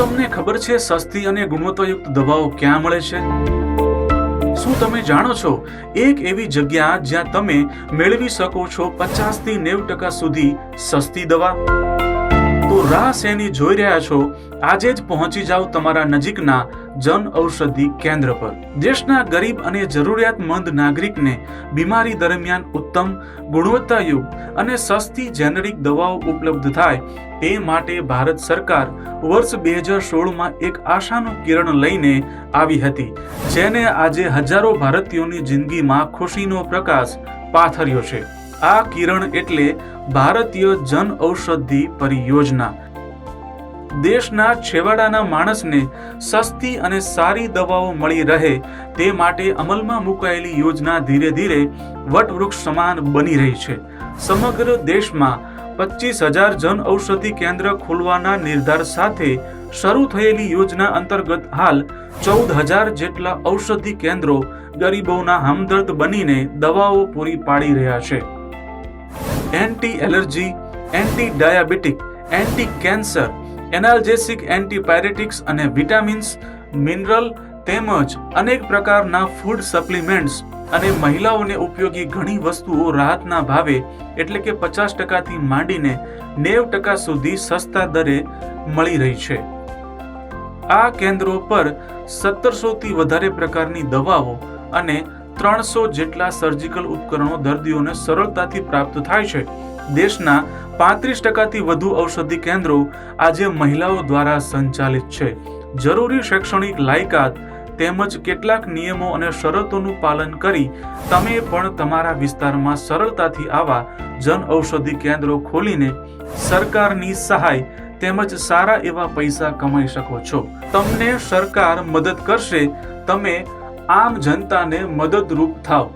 તમને ખબર છે સસ્તી અને ગુણવત્તાયુક્ત દવાઓ ક્યાં મળે છે? શું તમે જાણો છો એક એવી જગ્યા જ્યાં તમે મેળવી શકો છો પચાસથી નેવું ટકા સુધી સસ્તી દવા? તો રાહ શેની જોઈ રહ્યા છો, આજે જ પહોંચી જાઓ તમારા નજીકના જન ઔષધિ કેન્દ્ર પર. દેશના ગરીબ અને જરૂરિયાતમંદ નાગરિકને બીમારી દરમિયાન ઉત્તમ ગુણવત્તાયુક્ત અને સસ્તી જેનરિક દવાઓ ઉપલબ્ધ થાય તે માટે ભારત સરકાર વર્ષ બે હજાર સોળમાં એક આશાનું કિરણ લઈને આવી હતી, જેને આજે હજારો ભારતીયોની જિંદગીમાં ખુશીનો પ્રકાશ પાથર્યો છે. આ કિરણ એટલે ભારતીય જન ઔષધિ પરિયોજના. દેશના છેવાડાના માણસને સસ્તી અને સારી દવાઓ મળી રહે તે માટે અમલમાં મુકાયેલી યોજના ધીરે ધીરે વટવૃક્ષ સમાન બની રહી છે. સમગ્ર દેશમાં પચીસ હજાર જન ઔષધિ કેન્દ્ર ખોલવાના નિર્ધાર સાથે શરૂ થયેલી યોજના અંતર્ગત હાલ ચૌદ હજાર જેટલા ઔષધિ કેન્દ્રો ગરીબોના હમદર્દ બનીને દવાઓ પૂરી પાડી રહ્યા છે. Anti allergy anti diabetic anti cancer analgesic antipyretics અને વિટામિન્સ મિનરલ તેમજ અનેક પ્રકારના ફૂડ સપ્લિમેન્ટ્સ અને મહિલાઓને ઉપયોગી ઘણી વસ્તુઓ રાહતના ભાવે એટલે કે પચાસ ટકાથી માંડીને નેવ ટકા સુધી સસ્તા દરે મળી રહી છે. આ કેન્દ્રો પર સત્તરસોથી વધારે પ્રકારની દવાઓ અને ત્રણસો જેટલા સર્જિકલ ઉપકરણો દર્દીઓને સરળતાથી પ્રાપ્ત થાય છે. દેશના પાંત્રીસ ટકાથી વધુ ઔષધિ કેન્દ્રો આજે મહિલાઓ દ્વારા સંચાલિત છે. જરૂરી શૈક્ષણિક લાયકાત તેમજ કેટલાક નિયમો અને શરતોનું પાલન કરી તમે પણ તમારા વિસ્તારમાં સરળતાથી આવા જન ઔષધિ કેન્દ્રો ખોલીને સરકારની સહાય તેમજ સારા એવા પૈસા કમાઈ શકો છો. તમને સરકાર મદદ કરશે, તમે આમ જનતાને મદદરૂપ થાવ.